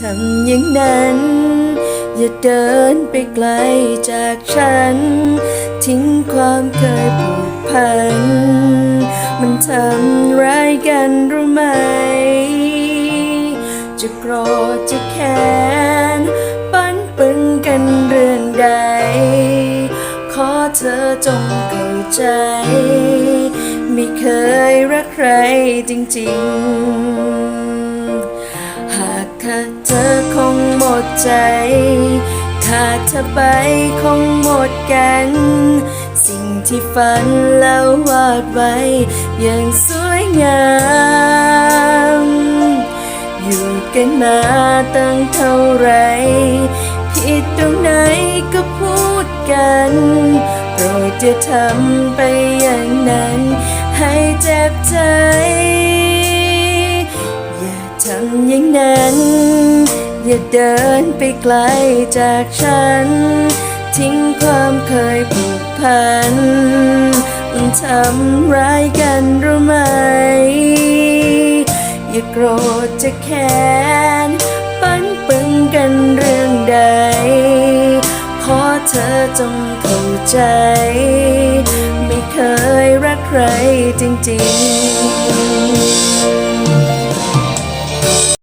ทำอย่างนั้น อย่าเดินไปไกลจากฉัน ทิ้งความเคยผูกพัน มันทำร้ายกันรู้ไหม จะโกรธจะแค้นปั้นปึงกันเรื่องใด ขอเธอจงเข้าใจ ไม่เคยรักใครจริงๆ เธอคงหมดใจ ขาดเธอไปคงหมดกัน สิ่งที่ฝันแล้ววาดไว้ อย่างสวยงาม อยู่กันมาตั้งเท่าไรผิดตรงไหนก็พูดกันโปรดจะทำไปอย่างนั้น ให้เจ็บใจ อย่าทำอย่างนั้น อย่าเดินไปไกลจากฉัน ทิ้งความเคยผูกพันมันทำร้ายกันรู้ไหม อย่าโกรธจะแค้นปั้นปึงกันเรื่องใด ขอเธอจงเข้าใจ ไม่เคยรักใครจริงๆ